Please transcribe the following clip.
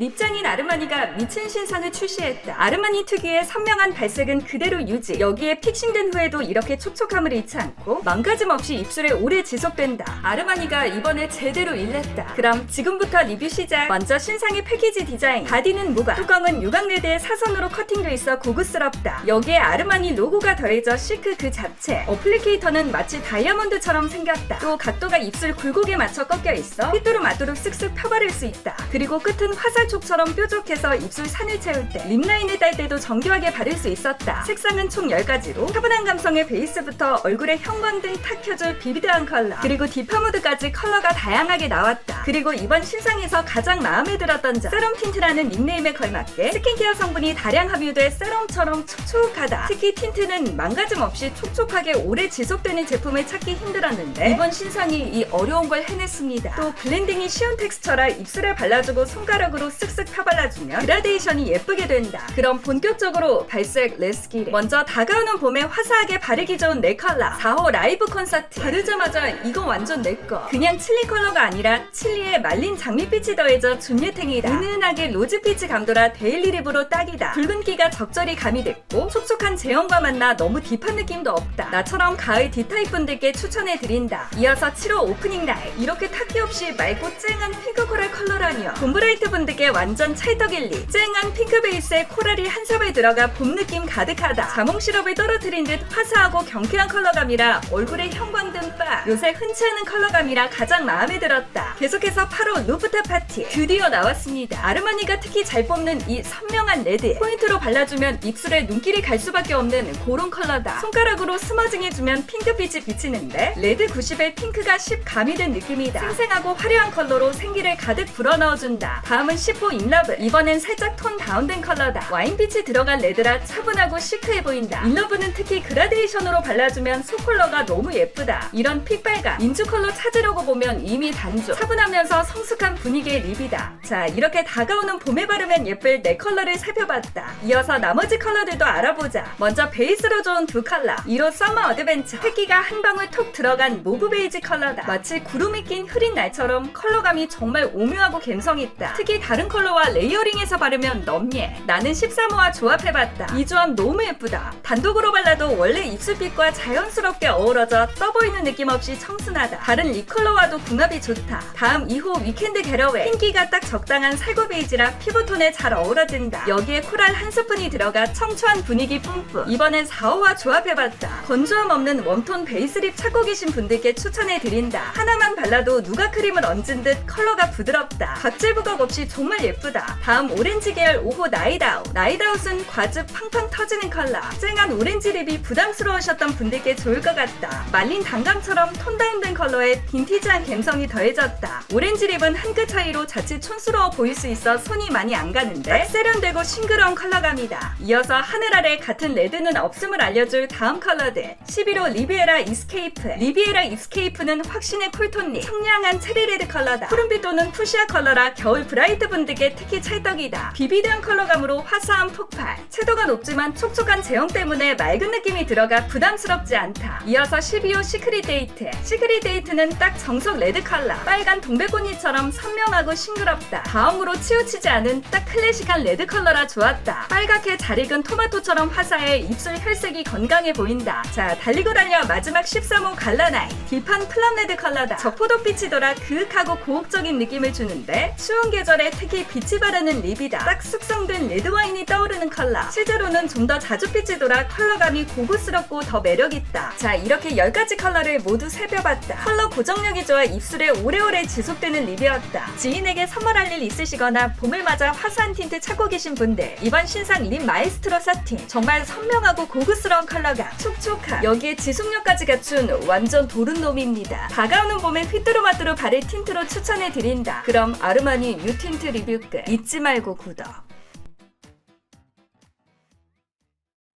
립장인 아르마니가 미친 신상을 출시했다. 아르마니 특유의 선명한 발색은 그대로 유지. 여기에 픽싱된 후에도 이렇게 촉촉함을 잃지 않고 망가짐 없이 입술에 오래 지속된다. 아르마니가 이번에 제대로 일냈다. 그럼 지금부터 리뷰 시작. 먼저 신상의 패키지 디자인. 바디는 무광. 뚜껑은 유광레드에 사선으로 커팅돼 있어 고급스럽다. 여기에 아르마니 로고가 더해져 시크 그 자체. 어플리케이터는 마치 다이아몬드처럼 생겼다. 또 각도가 입술 굴곡에 맞춰 꺾여 있어 휘뚜루마뚜루 쓱쓱 펴바를 수 있다. 그리고 끝은 화살 촉처럼 뾰족해서 입술 산을 채울 때 립라인을 딸 때도 정교하게 바를 수 있었다. 색상은 총 10가지로 차분한 감성의 베이스부터 얼굴에 형광등 탁 켜줄 비비드한 컬러 그리고 딥하무드까지 컬러가 다양하게 나왔다. 그리고 이번 신상에서 가장 마음에 들었던 점 세럼 틴트라는 닉네임에 걸맞게 스킨케어 성분이 다량 함유돼 세럼처럼 촉촉하다. 특히 틴트는 망가짐 없이 촉촉하게 오래 지속되는 제품을 찾기 힘들었는데 이번 신상이 이 어려운 걸 해냈습니다. 또 블렌딩이 쉬운 텍스처라 입술에 발라주고 손가락으로 쓱쓱 펴발라주면 그라데이션이 예쁘게 된다. 그럼 본격적으로 발색 레스키를 먼저 다가오는 봄에 화사하게 바르기 좋은 내 컬러. 4호 라이브 콘서트. 바르자마자 이거 완전 내꺼 그냥 칠리 컬러가 아니라 칠리에 말린 장미빛이 더해져 준예탱이다. 은은하게 로즈피치 감도라 데일리 립으로 딱이다. 붉은기가 적절히 가미됐고 촉촉한 제형과 만나 너무 딥한 느낌도 없다. 나처럼 가을 D타입 분들께 추천해드린다. 이어서 7호 오프닝 날. 이렇게 타기 없이 맑고 쨍한 핑크 코랄 컬러라니요. 봄브라이트 분들께 완전 찰떡일리. 쨍한 핑크 베이스에 코랄이 한 사발 들어가 봄 느낌 가득하다. 자몽 시럽을 떨어뜨린 듯 화사하고 경쾌한 컬러감이라 얼굴에 형광등 빠 요새 흔치 않은 컬러감이라 가장 마음에 들었다. 계속해서 8호 루프탑 파티. 드디어 나왔습니다. 아르마니가 특히 잘 뽑는 이 선명한 레드. 포인트로 발라주면 입술에 눈길이 갈 수밖에 없는 그런 컬러다. 손가락으로 스머징해주면 핑크빛이 비치는데 레드 90에 핑크가 10 가미된 느낌이다. 생생하고 화려한 컬러로 생기를 가득 불어넣어준다. 다음은 10호 인러브. 이번엔 살짝 톤 다운된 컬러다. 와인빛이 들어간 레드라 차분하고 시크해 보인다. 인러브는 특히 그라데이션으로 발라주면 속 컬러가 너무 예쁘다. 이런 픽발감. 인주 컬러 찾으려고 보면 이미 단조. 차분하면서 성숙한 분위기의 립이다. 자 이렇게 다가오는 봄에 바르면 예쁠 내 컬러를 살펴봤다. 이어서 나머지 컬러들도 알아보자. 먼저 베이스로 좋은 두 컬러. 1호 썸머 어드벤처 패기가 한 방울 톡 들어간 모브 베이지 컬러다. 마치 구름이 낀 흐린 날처럼 컬러감이 정말 오묘하고 감성있다. 특히 다른 컬러와 레이어링해서 바르면 넘예. 나는 13호와 조합해봤다. 이 조합 너무 예쁘다. 단독으로 발라도 원래 입술빛과 자연스럽게 어우러져 떠보이는 느낌 없이 청순하다. 다른 립 컬러와도 궁합이 좋다. 다음 2호 위켄드 게러웨이. 핑기가 딱 적당한 살구 베이지라 피부톤에 잘 어우러진다. 여기에 코랄 한 스푼이 들어가 청초한 분위기 뿜뿜. 이번엔 4호와 조합해봤다. 건조함 없는 웜톤 베이스 립 찾고 계신 분들께 추천해드린다. 하나만 발라도 누가 크림을 얹은 듯 컬러가 부드럽다. 각질 부각 없이 정말 예쁘다. 다음 오렌지 계열 5호 나이다웃 나이다웃은 과즙 팡팡 터지는 컬러. 쨍한 오렌지 립이 부담스러우셨던 분들께 좋을 것 같다. 말린 단감처럼 톤 다운된 컬러에 빈티지한 감성이 더해졌다. 오렌지 립은 한 끗 차이로 자칫 촌스러워 보일 수 있어 손이 많이 안 가는데 세련되고 싱그러운 컬러감이다. 이어서 하늘 아래 같은 레드는 없음을 알려줄 다음 컬러들. 11호 리비에라 이스케이프. 리비에라 이스케이프는 확신의 쿨톤 립 청량한 체리레드 컬러다. 푸른빛 또는 푸시아 컬러라 겨울 브라이트 분 들께 특히 찰떡이다. 비비드한 컬러감으로 화사한 폭발. 채도가 높지만 촉촉한 제형 때문에 맑은 느낌이 들어가 부담스럽지 않다. 이어서 12호 시크릿 데이트. 시크릿 데이트는 딱 정석 레드 컬러. 빨간 동백꽃잎처럼 선명하고 싱그럽다. 다음으로 치우치지 않은 딱 클래식한 레드 컬러라 좋았다. 빨갛게 잘 익은 토마토처럼 화사해 입술 혈색이 건강해 보인다. 자 달리고 달려 마지막 13호 갈라나이 딥한 플럼 레드 컬러다. 적포도 빛이 돌아 그윽하고 고혹적인 느낌을 주는데 추운 계절에 특히 빛이 바르는 립이다. 딱 숙성된 레드 와인이 떠오르는 컬러. 실제로는 좀 더 자주 빛이 돌아 컬러감이 고급스럽고 더 매력있다. 자 이렇게 10가지 컬러를 모두 살펴봤다. 컬러 고정력이 좋아 입술에 오래오래 지속되는 립이었다. 지인에게 선물할 일 있으시거나 봄을 맞아 화사한 틴트 찾고 계신 분들 이번 신상 립 마이스트로 사틴 정말 선명하고 고급스러운 컬러가 촉촉한. 여기에 지속력까지 갖춘 완전 도른 놈입니다. 다가오는 봄에 휘뚜루마뚜루 바를 틴트로 추천해드린다. 그럼 아르마니 뉴 틴트 리뷰 끝. 잊지 말고 구독